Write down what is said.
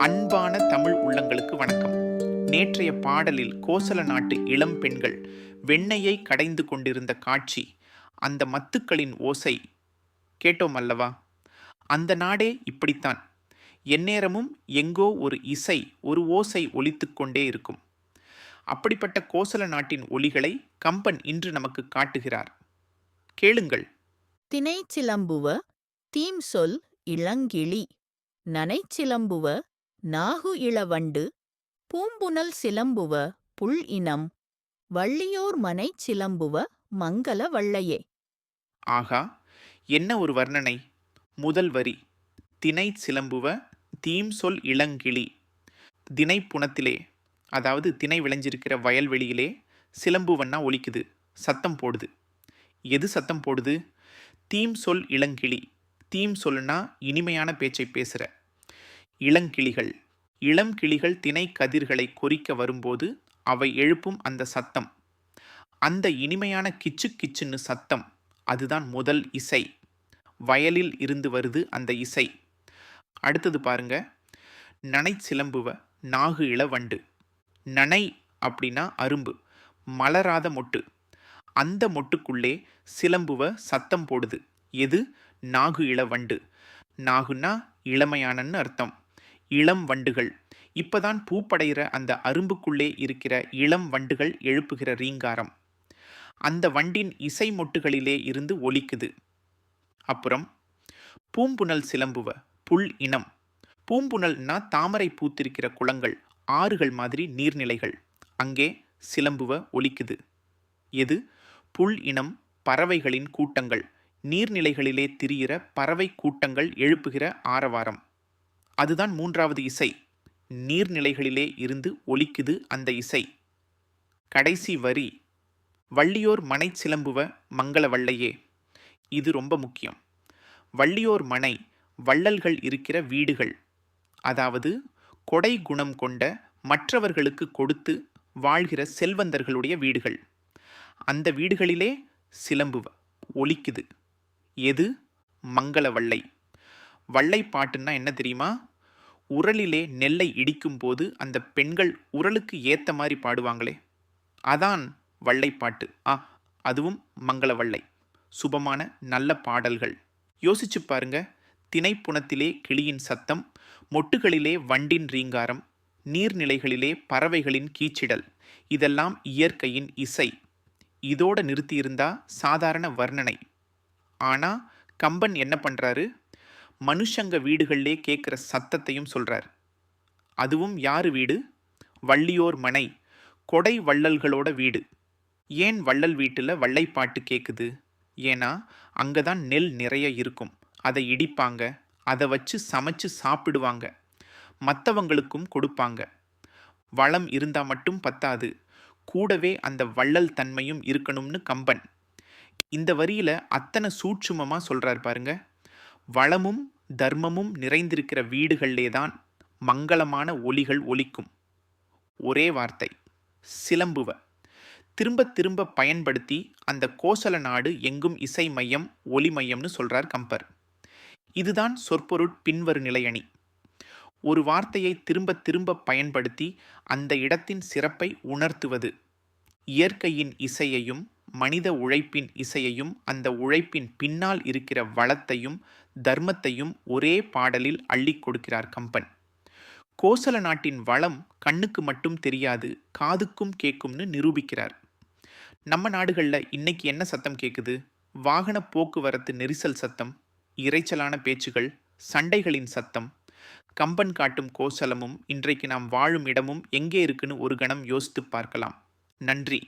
அன்பான தமிழ் உள்ளங்களுக்கு வணக்கம். நேற்றைய பாடலில் கோசல நாட்டு இளம் பெண்கள் வெண்ணையை கடைந்து கொண்டிருந்த காட்சி அந்த மத்துக்களின் ஓசை கேட்டோம் அல்லவா? அந்த நாடே இப்படித்தான். எந்நேரமும் எங்கோ ஒரு இசை ஒரு ஓசை ஒலித்துக்கொண்டே இருக்கும். அப்படிப்பட்ட கோசல நாட்டின் ஒலிகளை கம்பன் இன்று நமக்கு காட்டுகிறார். கேளுங்கள். தினைச்சிலம்புவ தீம் சொல் இளங்கிளி நனைச்சிலம்புவ நாகு இளவண்டு பூம்புனல் சிலம்புவ புல் இனம் வள்ளியோர் மனைச் சிலம்புவ மங்கள வள்ளையே. ஆகா என்ன ஒரு வர்ணனை? முதல் வரி தினை சிலம்புவ தீம் சொல் இளங்கிளி. தினைப்புணத்திலே அதாவது திணை விளைஞ்சிருக்கிற வயல்வெளியிலே சிலம்புவன்னா ஒலிக்குது சத்தம் போடுது. எது சத்தம் போடுது? தீம் சொல் இளங்கிளி. தீம் சொல்லுனா இனிமையான பேச்சை பேசுகிற இளங்கிளிகள். இளம் கிளிகள் தினை கதிர்களை கொறிக்க வரும்போது அவை எழுப்பும் அந்த சத்தம். அந்த இனிமையான கிச்சு கிச்சுன்னு சத்தம். அதுதான் முதல் இசை. வயலில் இருந்து வருது அந்த இசை. அடுத்தது பாருங்க. நனை சிலம்புவ நாகு இளவண்டு. நனை அப்படின்னா அரும்பு. மலராத மொட்டு. அந்த மொட்டுக்குள்ளே சிலம்புவ சத்தம் போடுது. எது? நாகு இளவண்டு. நாகுன்னா இளமையானன்னு அர்த்தம். இளம் வண்டுகள். இப்போதான் பூப்படைகிற அந்த அரும்புக்குள்ளே இருக்கிற இளம் வண்டுகள் எழுப்புகிற ரீங்காரம். அந்த வண்டின் இசை மொட்டுகளிலே இருந்து ஒலிக்குது. அப்புறம் பூம்புணல் சிலம்புவ புல் இனம். பூம்புணல்னா தாமரை பூத்திருக்கிற குளங்கள் ஆறுகள் மாதிரி நீர்நிலைகள். அங்கே சிலம்புவ ஒலிக்குது. எது? புல் இனம் பறவைகளின் கூட்டங்கள். நீர்நிலைகளிலே திரியிற பறவை கூட்டங்கள் எழுப்புகிற ஆரவாரம். அதுதான் மூன்றாவது இசை. நீர்நிலைகளிலே இருந்து ஒலிக்குது அந்த இசை. கடைசி வரி வள்ளியோர் மனை சிலம்புவ மங்கள வள்ளையே இது ரொம்ப முக்கியம். வள்ளியோர் மனை வள்ளல்கள் இருக்கிற வீடுகள் அதாவது கொடை குணம் கொண்ட மற்றவர்களுக்கு கொடுத்து வாழ்கிற செல்வந்தர்களுடைய வீடுகள். அந்த வீடுகளிலே சிலம்புவ ஒலிக்குது. எது? மங்கள வள்ளை. வள்ளை பாட்டுன்னா என்ன தெரியுமா? உரலிலே நெல்லை இடிக்கும்போது அந்த பெண்கள் உரலுக்கு ஏற்ற மாதிரி பாடுவாங்களே. அதான் வள்ளைப்பாட்டு. ஆ அதுவும் மங்கள வள்ளை. சுபமான நல்ல பாடல்கள். யோசிச்சு பாருங்க. திணைப்புணத்திலே கிளியின் சத்தம் மொட்டுகளிலே வண்டின் ரீங்காரம் நீர்நிலைகளிலே பறவைகளின் கீச்சிடல். இதெல்லாம் இயற்கையின் இசை. இதோட நிறுத்தியிருந்தா சாதாரண வர்ணனை. ஆனால் கம்பன் என்ன பண்ணுறாரு மனுஷங்க வீடுகளிலே கேட்குற சத்தத்தையும் சொல்கிறார் அதுவும் யார் வீடு? வள்ளியோர் மனை கொடை வள்ளல்களோட வீடு. ஏன் வள்ளல் வீட்டில் வள்ளைப்பாட்டு கேட்குது ஏன்னா அங்கே தான் நெல் நிறைய இருக்கும். அதை இடிப்பாங்க அதை வச்சு சமைச்சு சாப்பிடுவாங்க. மற்றவங்களுக்கும் கொடுப்பாங்க. வளம் இருந்தால் மட்டும் பத்தாது. கூடவே அந்த வள்ளல் தன்மையும் இருக்கணும்னு கம்பன். இந்த வரியில் அத்தனை சூட்சுமமாக சொல்கிறார் பாருங்கள் வளமும் தர்மமும் நிறைந்திருக்கிற வீடுகளிலே தான் மங்களமான ஒலிகள் ஒலிக்கும். ஒரே வார்த்தை சிலம்புவ. திரும்ப திரும்ப பயன்படுத்தி அந்த கோசல நாடு எங்கும் இசை மையம் ஒலி மையம்னு சொல்கிறார் கம்பர். இதுதான் சொற்பொருட் பின்வரு நிலையணி. ஒரு வார்த்தையை திரும்ப திரும்ப பயன்படுத்தி அந்த இடத்தின் சிறப்பை உணர்த்துவது இயற்கையின் இசையையும் மனித உழைப்பின் இசையையும் அந்த உழைப்பின் பின்னால் இருக்கிற வளத்தையும் தர்மத்தையும் ஒரே பாடலில் அள்ளிக் கொடுக்கிறார் கம்பன். கோசல நாட்டின் வளம் கண்ணுக்கு மட்டும் தெரியாது காதுக்கும் கேட்கும்னு நிரூபிக்கிறார். நம்ம நாடுகளில் இன்னைக்கு என்ன சத்தம் கேட்குது வாகன போக்குவரத்து நெரிசல் சத்தம் இரைச்சலான பேச்சுகள் சண்டைகளின் சத்தம். கம்பன் காட்டும் கோசலமும் இன்றைக்கு நாம் வாழும் இடமும் எங்கே இருக்குன்னு ஒரு கணம் யோசித்து பார்க்கலாம். நன்றி.